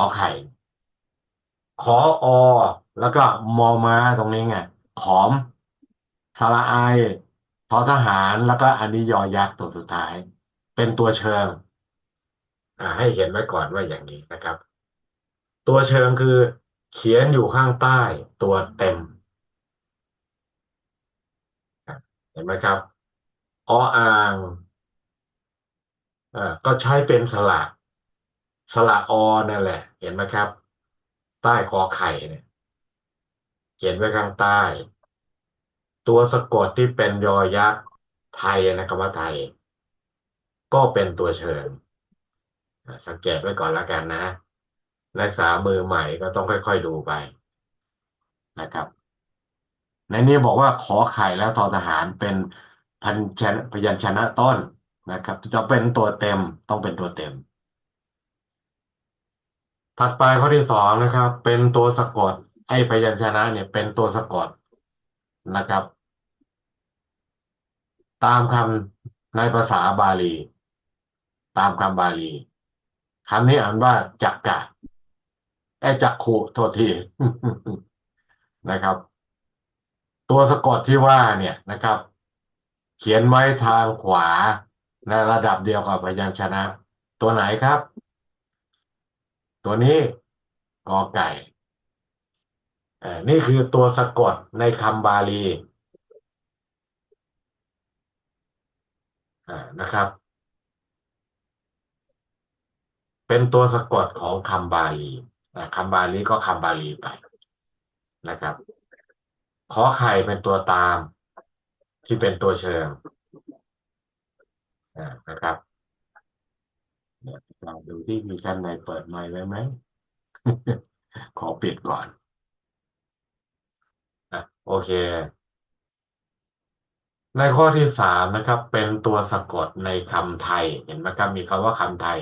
อไข่ ขออ แล้วก็มอมาตรงนี้ไงขอมสระไอทอทหารแล้วก็อันนี้ยอยักษ์ตัวสุดท้าย เป็นตัวเชิงอ่าให้เห็นไว้ก่อนว่าอย่างนี้นะครับ ตัวเชิงคือ เขียนอยู่ข้างใต้ตัวเต็ม เห็นไหมครับออ่างอ่าก็ใช้เป็นสระ สระอนั่นแหละ เห็นไหมครับ ใต้คอไข่เนี่ยเขียนไว้ข้างใต้ ตัวสะกดที่เป็นยอยักษ์ไทยนะคำว่าไทย ก็เป็นตัวเชิญสังเกตไว้ก่อนแล้วกันนะนักศึกษามือใหม่ก็ต้องค่อยๆดูไปนะครับ ในนี้บอกว่าขอไข่และทอทหารเป็นพันชนะพยัญชนะต้นนะครับจะเป็นตัวเต็มต้องเป็นตัวเต็ม ถัดไปข้อที่สองนะครับ เป็นตัวสะกด ไอ้พยัญชนะเนี่ยเป็นตัวสะกดนะครับ ตามคำในภาษาบาลี ตามคำบาลีคำนี้อ่านว่าจักกะไอ้จักขุโทษทีนะครับ ตัวสะกดที่ว่าเนี่ยนะครับ เขียนไว้ทางขวาในระดับเดียวกับพยัญชนะ ตัวไหนครับ ตัวนี้กอไก่เอ่อนี่คือตัวสะกดในคำบาลีอ่านะครับ เป็นตัวสะกดของคำบาลีอ่าคำบาลีก็คำบาลีไปนะครับขอไข่เป็นตัวตามที่เป็นตัวเชิงอ่านะครับ ลองดูที่มีชั้นในเปิดไมค์ไว้ไหม ขอปิดก่อนอะโอเค ในข้อที่สามนะครับ เป็นตัวสะกดในคำไทย เห็นไหมครับมีคำว่าคำไทย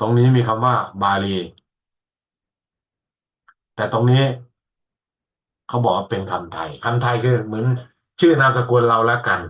ตรงนี้มีคำว่า บาลี แต่ตรงนี้เขาบอกว่าเป็นคำไทยคำไทยคือเหมือนชื่อนามสกุลเราแล้วกัน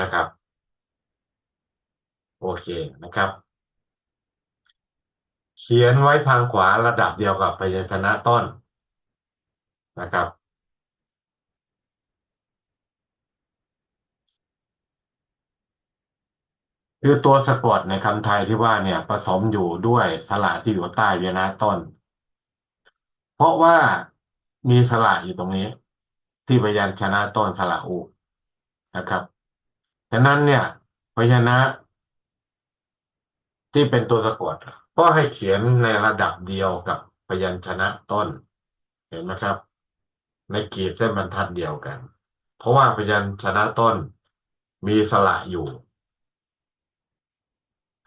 นะครับ โอเคนะครับ เขียนไว้ทางขวาระดับเดียวกับพยัญชนะต้นนะครับ คือตัวสะกดในคำไทยที่ว่าเนี่ยผสมอยู่ด้วยสระที่อยู่ใต้พยัญชนะต้น เพราะว่ามีสระอยู่ตรงนี้ ที่พยัญชนะต้นสระอุนะครับ ฉะนั้นเนี่ยพยัญชนะ ที่เป็นตัวสะกดก็ให้เขียนในระดับเดียวกับพยัญชนะต้น เห็นไหมครับ ในขีดเส้นบรรทัดเดียวกัน เพราะว่าพยัญชนะต้นมีสระอยู่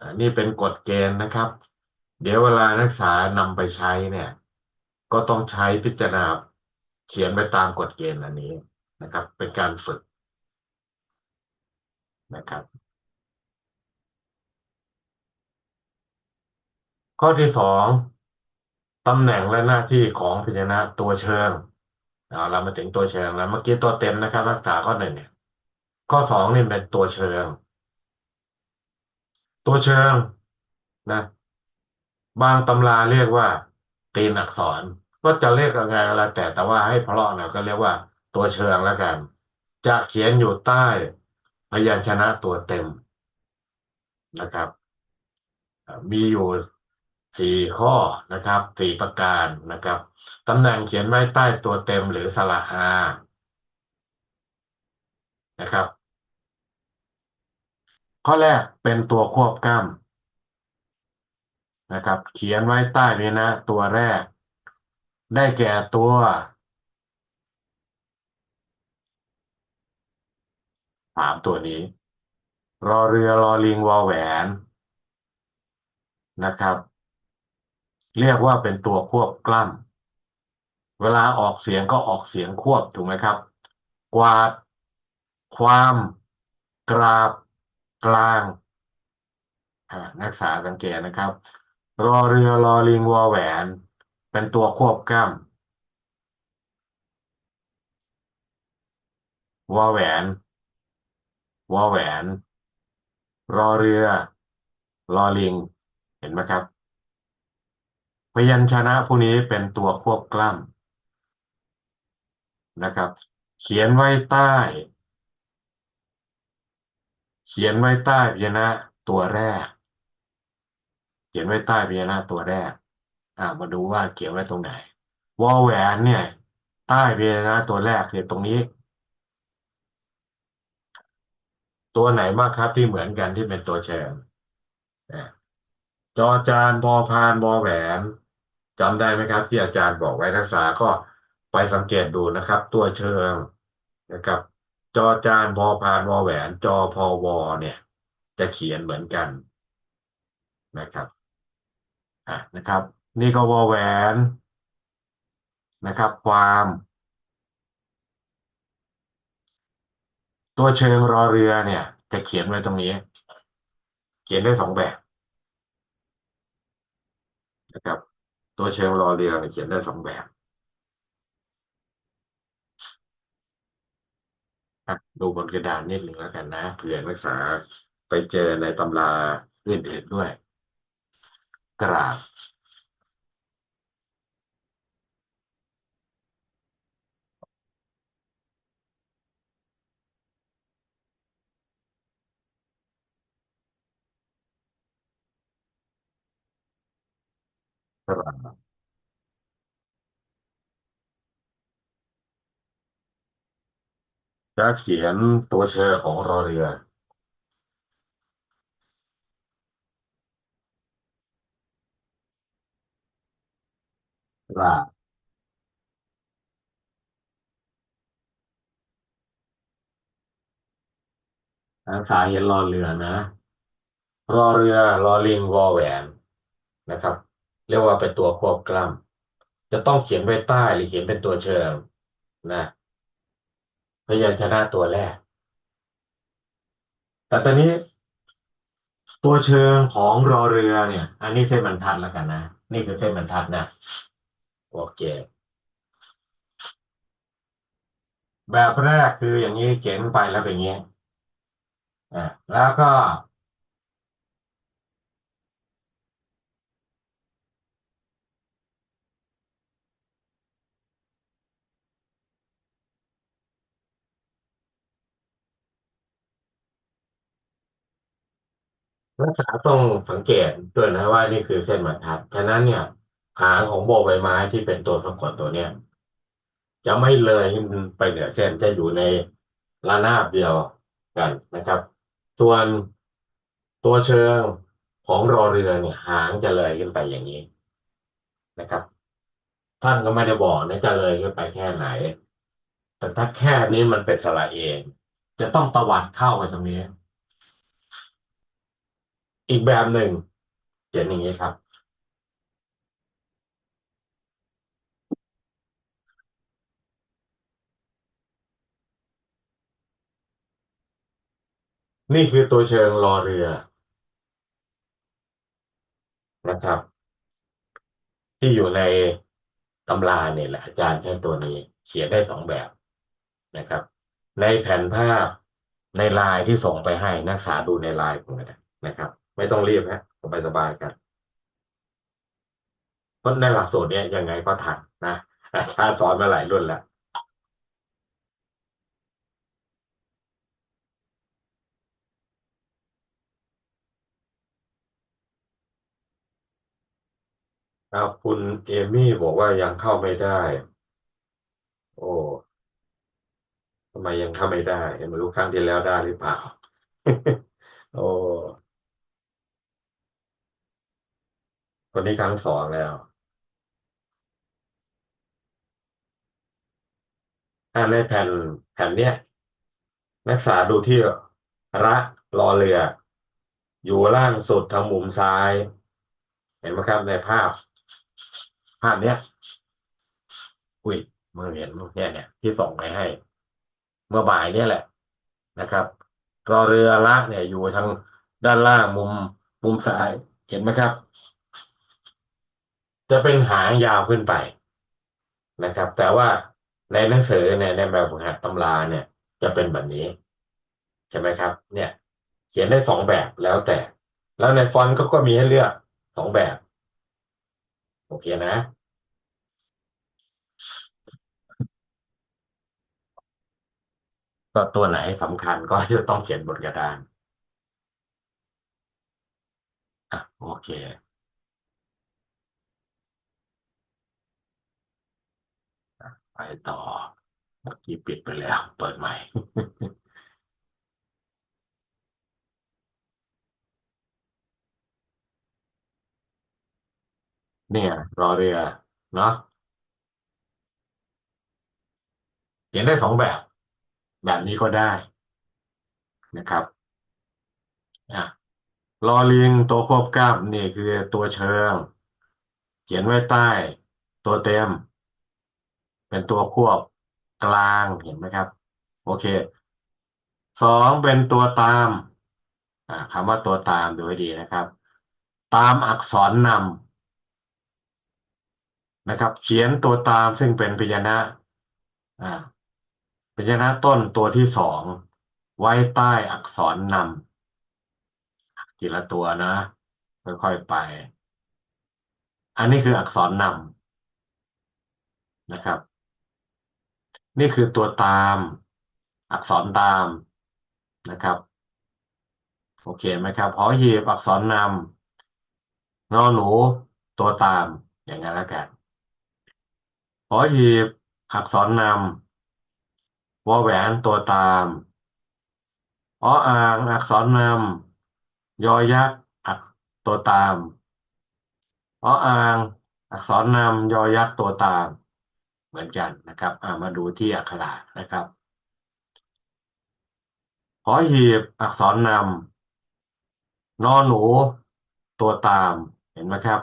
อันนี้เป็นกฎเกณฑ์นะครับ เดี๋ยวเวลานักศึกษานำไปใช้เนี่ย ก็ต้องใช้พิจารณาเขียนไปตามกฎเกณฑ์อันนี้นะครับ เป็นการฝึกนะครับ ข้อที่สองตำแหน่งและหน้าที่ของพยัญชนะตัวเชิงเอาเรามาถึงตัวเชิงแล้วเมื่อกี้ตัวเต็มนะครับรักษาข้อหนึ่งเนี่ยข้อสองนี่เป็นตัวเชิง ตัวเชิงนะ บางตำราเรียกว่า ตีนอักษร ก็จะเรียกยังไงก็แล้วแต่แต่ว่าให้เพราะหน่ยก็เรียกว่าตัวเชิงแล้วกัน จะเขียนอยู่ใต้พยัญชนะตัวเต็มนะครับ มีอยู่ สี่ข้อนะครับสี่ประการนะครับตำแหน่งเขียนไว้ใต้ตัวเต็มหรือสระอานะครับ ข้อแรกเป็นตัวควบกล้ำนะครับ เขียนไว้ใต้พยัญชนะตัวแรก ได้แก่ตัวสามตัวนี้ รอเรือรอลิงวอแหวนนะครับ เรียกว่าเป็นตัวควบกล้ำเวลาออกเสียงก็ออกเสียงควบถูกไหมครับ กวาด ความ กราบ กลางนักษาสังเกตนะครับ รอเรือรอลิงวอแหวน เป็นตัวควบกล้ำวอแหวนวอแหวน รอเรือ รอลิง เห็นไหมครับ พยัญชนะพวกนี้เป็นตัวควบกล้ำนะครับ เขียนไว้ใต้ เขียนไว้ใต้พยัญชนะตัวแรก เขียนไว้ใต้พยัญชนะตัวแรก อ่ามาดูว่าเขียนไว้ตรงไหนวอแหวนเนี่ย ใต้พยัญชนะตัวแรกคือตรงนี้ ตัวไหนบ้างครับที่เหมือนกันที่เป็นตัวเชิงอะจอจานพอพานวอแหวน จำได้ไหมครับ ที่อาจารย์บอกไว้นักศึกษาก็ไปสังเกตดูนะครับ ตัวเชิงนะครับ จอจานพอพานวอแหวน จอพอวอเนี่ย จะเขียนเหมือนกันนะครับอะนะครับ นี่ก็วอแหวนนะครับ ความ ตัวเชิงรอเรือเนี่ย จะเขียนไว้ตรงนี้ เขียนได้สองแบบนะครับ ตัวเชิงรอเรือเนี่ยเขียนได้สองแบบครับดูบนกระดานนิดหนึ่งแล้วกันนะเผื่อนักศึกษาไปเจอในตำราอื่นๆด้วย กราบ กราบจะเขียนตัวเชิงของรอเรือกราบนักศึกษาเห็นรอเรือนะ รอเรือรอลิงวอแหวนนะครับ เรียกว่าเป็นตัวควบกล้ำจะต้องเขียนไว้ใต้หรือเขียนเป็นตัวเชิงนะพยัญชนะตัวแรก แต่ตอนนี้ ตัวเชิงของรอเรือเนี่ย อันนี้เส้นบรรทัดแล้วกันนะ นี่คือเส้นบรรทัดนะโอเคแบบแรกคืออย่างนี้เขียนไปแล้วเป็นอย่างนี้อ่าแล้วก็ นักศึกษาต้องสังเกตด้วยนะว่านี่คือเส้นบรรทัด ฉะนั้นเนี่ย หางของโบใบไม้ที่เป็นตัวสะกดตัวเนี้ยจะไม่เลยไปเหนือเส้นจะอยู่ในระนาบเดียวกันนะครับ ส่วนตัวเชิงของรอเรือเนี่ย หางจะเลยขึ้นไปอย่างนี้นะครับ ท่านก็ไม่ได้บอกนะจะเลยขึ้นไปแค่ไหน แต่ถ้าแค่นี้มันเป็นสระเอง จะต้องตวัดเข้าไปตรงนี้ อีกแบบหนึ่งเขียนอย่างนี้ครับ นี่คือตัวเชิงรอเรือ นะครับ ที่อยู่ในตำราเนี่ยแหละอาจารย์ใช้ตัวนี้ เขียนได้สองแบบนะครับ ในแผ่นภาพในลน์ที่ส่งไปให้นักศึกษาดูในลน์ผมนะครับ ไม่ต้องรีบฮะสบายๆกัน เพราะในหลักสูตรเนี่ยยังไงก็ทันนะอาจารย์สอนมาหลายรุ่นแล้วครับคุณเอมี่บอกว่ายังเข้าไม่ได้ โอ้ทำไมยังเข้าไม่ได้ไม่รู้ครั้งที่แล้วได้หรือเปล่า โอ้ คนนี้ครั้งสองแล้วถ้าในแผ่นแผ่นเนี้ยนักศึกษาดูที่ระรอเรือ อยู่ล่างสุดทางมุมซ้าย เห็นไหมครับในภาพ ภาพเนี้ยอุ้ยมือเห็นเนี่ยเนี่ยที่ส่งไปให้ เมื่อบ่ายเนี่ยแหละนะครับรอเรือละเนี่ยอยู่ทางด้านล่างมุมมุมซ้าย เห็นไหมครับ จะเป็นหางยาวขึ้นไปนะครับ แต่ว่าในหนังสือเนี่ยในแบบฝึกหัดตำราเนี่ย จะเป็นแบบนี้ใช่ไหมครับ เนี่ย เขียนได้สองแบบแล้วแต่ แล้วในฟอนต์ก็ก็มีให้เลือกสองแบบโอเคนะก็ตัวไหนสำคัญก็จะต้องเขียนบนกระดานอะโอเค ไปต่อ เมื่อกี้ปิดไปแล้ว เปิดใหม่ เนี่ย รอเรือ เนาะเขียนได้สองแบบ แบบนี้ก็ได้นะครับอะลอลิงตัวควบกล้ำนี่คือตัวเชิง เขียนไว้ใต้ ตัวเต็ม เป็นตัวควบกลางเห็นไหมครับ โอเคสองเป็นตัวตามคำว่าตัวตามดูให้ดีนะครับ ตามอักษรนำนะครับ เขียนตัวตามซึ่งเป็นพยัญชนะพยัญชนะต้นตัวที่สองไว้ใต้อักษรนำทีละตัวนะค่อยๆไป อันนี้คืออักษรนำนะครับ นี่คือตัวตาม อักษรตามนะครับ โอเคไหมครับหอหีบอักษรนำนอหนู ตัวตามอย่างนั้นแล้วกันหอหีบอักษรนำวอแหวนตัวตามออ่างอักษรนำยอยักษ์อักตัวตามออ่าง อักษรนำยอยักษ์ตัวตาม เหมือนกันนะครับามาดูที่อักขระนะครับหอหีบอักษรนำนอนหนูตัวตามเห็นไหมครับ